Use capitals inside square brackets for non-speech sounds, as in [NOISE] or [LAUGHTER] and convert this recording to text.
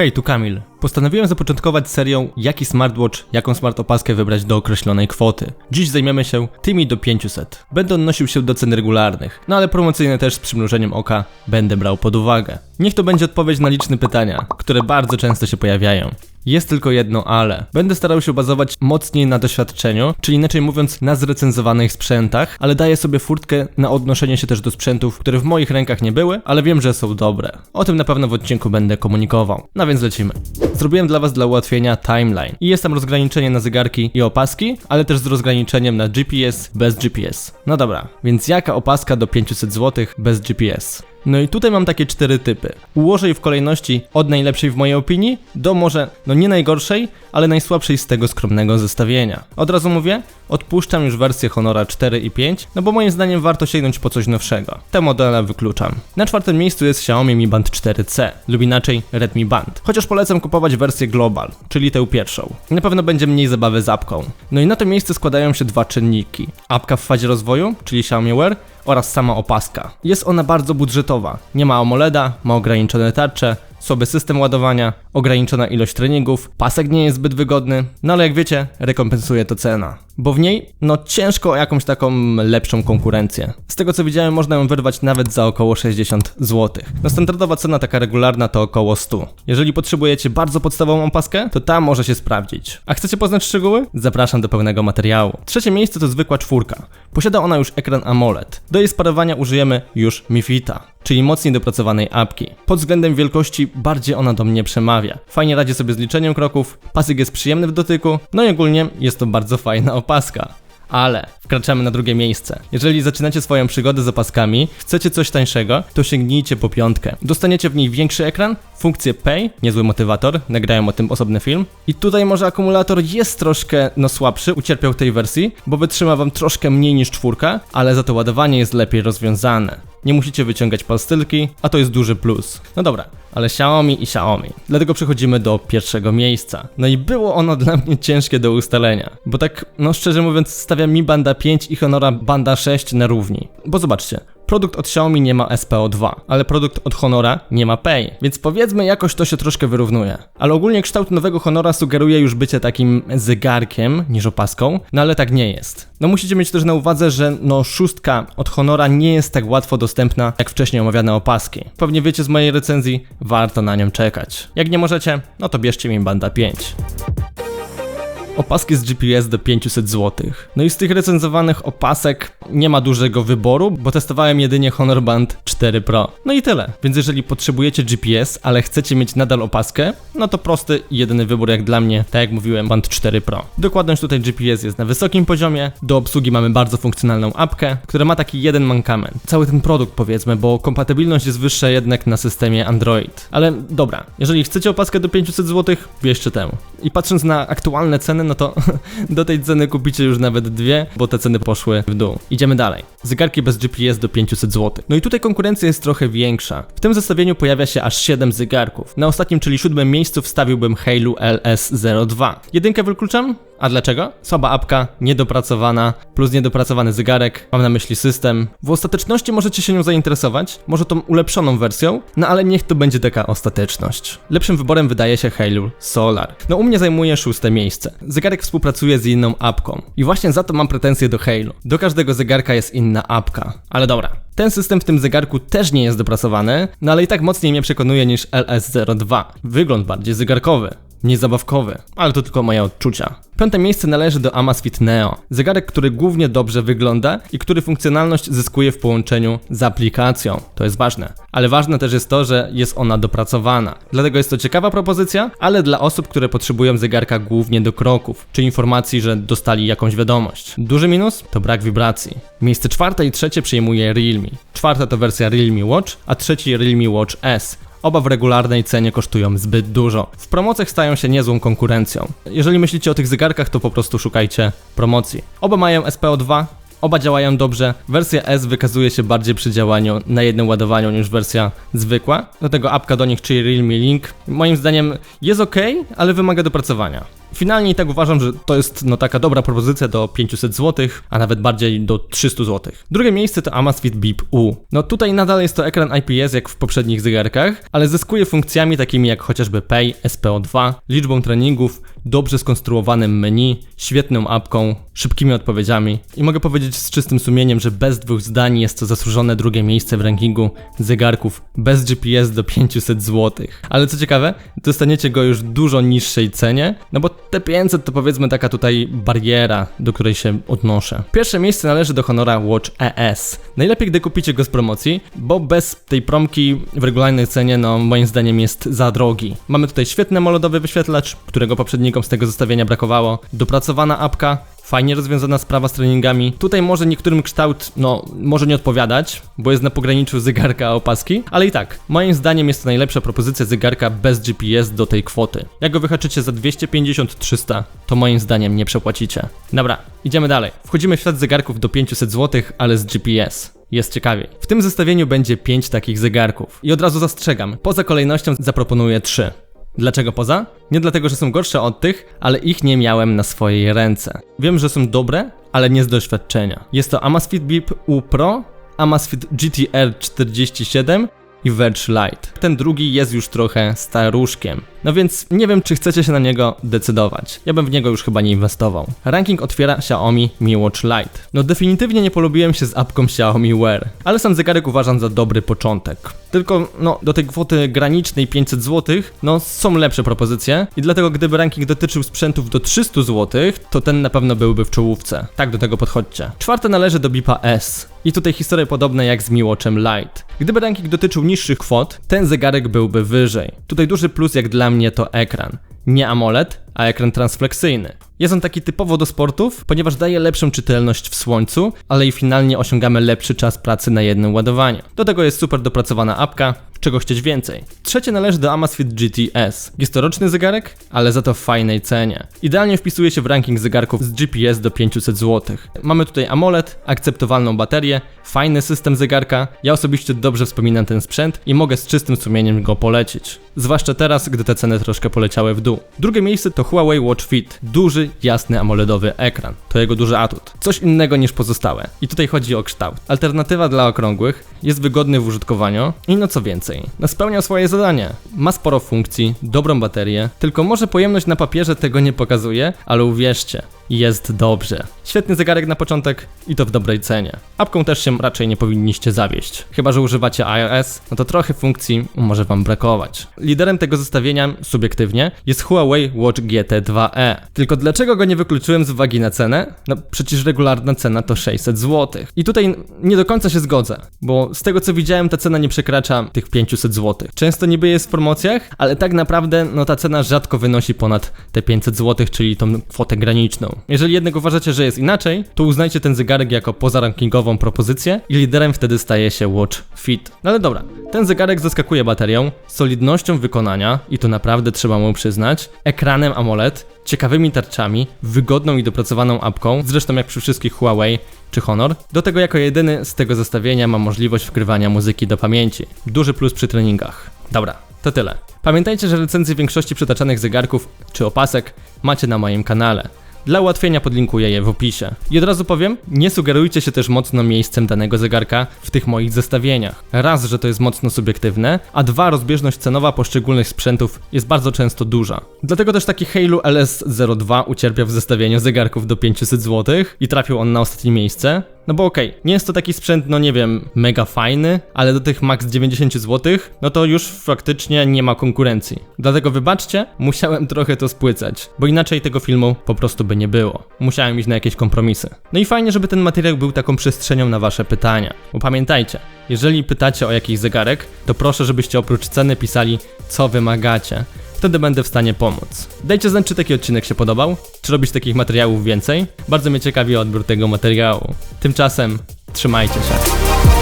Hej, tu Kamil. Postanowiłem zapoczątkować serią jaki smartwatch, jaką smart opaskę wybrać do określonej kwoty. Dziś zajmiemy się tymi do 500. Będę odnosił się do cen regularnych, no ale promocyjne też z przymrużeniem oka będę brał pod uwagę. Niech to będzie odpowiedź na liczne pytania, które bardzo często się pojawiają. Jest tylko jedno ale. Będę starał się bazować mocniej na doświadczeniu, czyli inaczej mówiąc na zrecenzowanych sprzętach, ale daję sobie furtkę na odnoszenie się też do sprzętów, które w moich rękach nie były, ale wiem, że są dobre. O tym na pewno w odcinku będę komunikował. No więc lecimy. Zrobiłem dla Was dla ułatwienia timeline i jest tam rozgraniczenie na zegarki i opaski, ale też z rozgraniczeniem na GPS, bez GPS. No dobra, więc jaka opaska do 500 zł bez GPS? No i tutaj mam takie cztery typy. Ułożę je w kolejności od najlepszej w mojej opinii do może, no nie najgorszej, ale najsłabszej z tego skromnego zestawienia. Od razu mówię, odpuszczam już wersję Honora 4 i 5, no bo moim zdaniem warto sięgnąć po coś nowszego. Te modele wykluczam. Na czwartym miejscu jest Xiaomi Mi Band 4C, lub inaczej Redmi Band. Chociaż polecam kupować wersję Global, czyli tę pierwszą. Na pewno będzie mniej zabawy z apką. No i na to miejsce składają się dwa czynniki. Apka w fazie rozwoju, czyli Xiaomi Wear oraz sama opaska. Jest ona bardzo budżetowa. Nie ma AMOLEDa, ma ograniczone tarcze, słaby system ładowania, ograniczona ilość treningów, pasek nie jest zbyt wygodny, no ale jak wiecie, rekompensuje to cena. Bo w niej, no ciężko o jakąś taką lepszą konkurencję. Z tego co widziałem, można ją wyrwać nawet za około 60 zł. No standardowa cena taka regularna to około 100. Jeżeli potrzebujecie bardzo podstawową opaskę, to ta może się sprawdzić. A chcecie poznać szczegóły? Zapraszam do pełnego materiału. Trzecie miejsce to zwykła czwórka. Posiada ona już ekran AMOLED. Do jej sparowania użyjemy już MiFita, czyli mocniej dopracowanej apki. Pod względem wielkości bardziej ona do mnie przemawia. Fajnie radzi sobie z liczeniem kroków, pasek jest przyjemny w dotyku, no i ogólnie jest to bardzo fajna opaska. Ale wkraczamy na drugie miejsce. Jeżeli zaczynacie swoją przygodę z opaskami, chcecie coś tańszego, to sięgnijcie po piątkę. Dostaniecie w niej większy ekran, funkcję Pay, niezły motywator, nagrałem o tym osobny film. I tutaj może akumulator jest troszkę no słabszy, ucierpiał tej wersji, bo wytrzyma wam troszkę mniej niż czwórka, ale za to ładowanie jest lepiej rozwiązane. Nie musicie wyciągać palstylki, a to jest duży plus. No dobra, ale Xiaomi i Xiaomi. Dlatego przechodzimy do pierwszego miejsca. No i było ono dla mnie ciężkie do ustalenia, bo tak, no szczerze mówiąc, stawiam Mi Banda 5 i Honora Banda 6 na równi. Bo zobaczcie, Produkt od Xiaomi nie ma SPO2, ale produkt od Honora nie ma Pay, więc powiedzmy jakoś to się troszkę wyrównuje. Ale ogólnie kształt nowego Honora sugeruje już bycie takim zegarkiem niż opaską, no ale tak nie jest. No musicie mieć też na uwadze, że no szóstka od Honora nie jest tak łatwo dostępna jak wcześniej omawiane opaski. Pewnie wiecie z mojej recenzji, warto na nią czekać. Jak nie możecie, no to bierzcie mi Banda 5 opaski z GPS do 500 zł. No i z tych recenzowanych opasek nie ma dużego wyboru, bo testowałem jedynie Honor Band 4 Pro. No i tyle. Więc jeżeli potrzebujecie GPS, ale chcecie mieć nadal opaskę, no to prosty i jedyny wybór jak dla mnie, tak jak mówiłem, Band 4 Pro. Dokładność tutaj GPS jest na wysokim poziomie, do obsługi mamy bardzo funkcjonalną apkę, która ma taki jeden mankament. Cały ten produkt powiedzmy, bo kompatybilność jest wyższa jednak na systemie Android. Ale dobra, jeżeli chcecie opaskę do 500 zł, bierzcie tę. I patrząc na aktualne ceny, no to [LAUGHS] do tej ceny kupicie już nawet dwie, bo te ceny poszły w dół. Idziemy dalej. Zegarki bez GPS do 500 zł. No i tutaj konkurencja jest trochę większa. W tym zestawieniu pojawia się aż 7 zegarków. Na ostatnim, czyli siódmym miejscu wstawiłbym Halo LS02. Jedynkę wykluczam? A dlaczego? Słaba apka, niedopracowana, plus niedopracowany zegarek, mam na myśli system. W ostateczności możecie się nią zainteresować, może tą ulepszoną wersją, no ale niech to będzie taka ostateczność. Lepszym wyborem wydaje się Halo Solar. No u mnie zajmuje szóste miejsce. Zegarek współpracuje z inną apką i właśnie za to mam pretensje do Halo. Do każdego zegarka jest inna apka. Ale dobra, ten system w tym zegarku też nie jest dopracowany, no ale i tak mocniej mnie przekonuje niż LS02. Wygląd bardziej zegarkowy niezabawkowy, ale to tylko moje odczucia. Piąte miejsce należy do Amazfit Neo, zegarek, który głównie dobrze wygląda i który funkcjonalność zyskuje w połączeniu z aplikacją. To jest ważne. Ale ważne też jest to, że jest ona dopracowana. Dlatego jest to ciekawa propozycja, ale dla osób, które potrzebują zegarka głównie do kroków, czy informacji, że dostali jakąś wiadomość. Duży minus to brak wibracji. Miejsce czwarte i trzecie przyjmuje Realme. Czwarta to wersja Realme Watch, a trzeci Realme Watch S. Oba w regularnej cenie kosztują zbyt dużo. W promocjach stają się niezłą konkurencją. Jeżeli myślicie o tych zegarkach, to po prostu szukajcie promocji. Oba mają SPO2, Oba działają dobrze. Wersja S wykazuje się bardziej przy działaniu na jednym ładowaniu niż wersja zwykła. Do tego apka do nich, czyli Realme Link, moim zdaniem jest ok, ale wymaga dopracowania. Finalnie i tak uważam, że to jest no taka dobra propozycja do 500 zł, a nawet bardziej do 300 zł. Drugie miejsce to Amazfit Beep U. No tutaj nadal jest to ekran IPS jak w poprzednich zegarkach, ale zyskuje funkcjami takimi jak chociażby Pay, SPO2, liczbą treningów, dobrze skonstruowanym menu, świetną apką, szybkimi odpowiedziami i mogę powiedzieć z czystym sumieniem, że bez dwóch zdań jest to zasłużone drugie miejsce w rankingu zegarków bez GPS do 500 zł. Ale co ciekawe, dostaniecie go już dużo niższej cenie, no bo te 500 to powiedzmy taka tutaj bariera, do której się odnoszę. Pierwsze miejsce należy do Honora Watch ES. Najlepiej gdy kupicie go z promocji, bo bez tej promki w regularnej cenie no moim zdaniem jest za drogi. Mamy tutaj świetny molodowy wyświetlacz, którego poprzednikom z tego zestawienia brakowało, dopracowana apka, Fajnie rozwiązana sprawa z treningami. Tutaj może niektórym kształt, no, może nie odpowiadać, bo jest na pograniczu zegarka a opaski, ale i tak, moim zdaniem jest to najlepsza propozycja zegarka bez GPS do tej kwoty. Jak go wyhaczycie za 250-300, to moim zdaniem nie przepłacicie. Dobra, idziemy dalej. Wchodzimy w świat zegarków do 500 zł, ale z GPS jest ciekawiej. W tym zestawieniu będzie 5 takich zegarków. I od razu zastrzegam, poza kolejnością zaproponuję 3. Dlaczego poza? Nie dlatego, że są gorsze od tych, ale ich nie miałem na swojej ręce. Wiem, że są dobre, ale nie z doświadczenia. Jest to Amazfit Beep U Pro, Amazfit GTR 47 i Verge Lite. Ten drugi jest już trochę staruszkiem. No więc nie wiem, czy chcecie się na niego decydować. Ja bym w niego już chyba nie inwestował. Ranking otwiera Xiaomi Mi Watch Lite. No definitywnie nie polubiłem się z apką Xiaomi Wear, ale sam zegarek uważam za dobry początek. Tylko no do tej kwoty granicznej 500 zł, no są lepsze propozycje i dlatego gdyby ranking dotyczył sprzętów do 300 zł, to ten na pewno byłby w czołówce. Tak do tego podchodźcie. Czwarte należy do Bipa S. I tutaj historie podobne jak z Mi Watchem Lite. Gdyby ranking dotyczył niższych kwot, ten zegarek byłby wyżej. Tutaj duży plus jak dla mnie to ekran. Nie AMOLED, a ekran transfleksyjny. Jest on taki typowo do sportów, ponieważ daje lepszą czytelność w słońcu, ale i finalnie osiągamy lepszy czas pracy na jednym ładowaniu. Do tego jest super dopracowana apka, czego chcieć więcej. Trzecie należy do Amazfit GTS. Jest to roczny zegarek, ale za to w fajnej cenie. Idealnie wpisuje się w ranking zegarków z GPS do 500 zł. Mamy tutaj AMOLED, akceptowalną baterię, fajny system zegarka. Ja osobiście dobrze wspominam ten sprzęt i mogę z czystym sumieniem go polecić. Zwłaszcza teraz, gdy te ceny troszkę poleciały w dół. Drugie miejsce to Huawei Watch Fit. Duży, jasny AMOLEDowy ekran. To jego duży atut. Coś innego niż pozostałe. I tutaj chodzi o kształt. Alternatywa dla okrągłych, jest wygodny w użytkowaniu i no co więcej, spełniał swoje zadanie. Ma sporo funkcji, dobrą baterię, tylko może pojemność na papierze tego nie pokazuje, ale uwierzcie, jest dobrze. Świetny zegarek na początek i to w dobrej cenie. Apką też się raczej nie powinniście zawieść. Chyba, że używacie iOS, no to trochę funkcji może wam brakować. Liderem tego zestawienia, subiektywnie, jest Huawei Watch GT 2e. Tylko dlaczego go nie wykluczyłem z uwagi na cenę? No przecież regularna cena to 600 zł. I tutaj nie do końca się zgodzę, bo z tego co widziałem ta cena nie przekracza tych 500 zł. Często niby jest w promocjach, ale tak naprawdę no ta cena rzadko wynosi ponad te 500 zł, czyli tą kwotę graniczną. Jeżeli jednak uważacie, że jest inaczej, to uznajcie ten zegarek jako pozarankingową propozycję i liderem wtedy staje się Watch Fit. No ale dobra, ten zegarek zaskakuje baterią, solidnością wykonania i to naprawdę trzeba mu przyznać, ekranem AMOLED, ciekawymi tarczami, wygodną i dopracowaną apką, zresztą jak przy wszystkich Huawei czy Honor. Do tego jako jedyny z tego zestawienia ma możliwość wgrywania muzyki do pamięci. Duży plus przy treningach. Dobra, to tyle. Pamiętajcie, że recenzje większości przytaczanych zegarków czy opasek macie na moim kanale. Dla ułatwienia podlinkuję je w opisie. I od razu powiem, nie sugerujcie się też mocno miejscem danego zegarka w tych moich zestawieniach. Raz, że to jest mocno subiektywne, a dwa, rozbieżność cenowa poszczególnych sprzętów jest bardzo często duża. Dlatego też taki Halo LS02 ucierpiał w zestawieniu zegarków do 500 zł i trafił on na ostatnie miejsce. No bo okej, okay, nie jest to taki sprzęt, no nie wiem, mega fajny, ale do tych max 90 zł, no to już faktycznie nie ma konkurencji. Dlatego wybaczcie, musiałem trochę to spłycać, bo inaczej tego filmu po prostu by nie było. Musiałem iść na jakieś kompromisy. No i fajnie, żeby ten materiał był taką przestrzenią na wasze pytania. Bo pamiętajcie, jeżeli pytacie o jakiś zegarek, to proszę, żebyście oprócz ceny pisali, co wymagacie wtedy będę w stanie pomóc. Dajcie znać, czy taki odcinek się podobał, czy robić takich materiałów więcej. Bardzo mnie ciekawi odbiór tego materiału. Tymczasem trzymajcie się.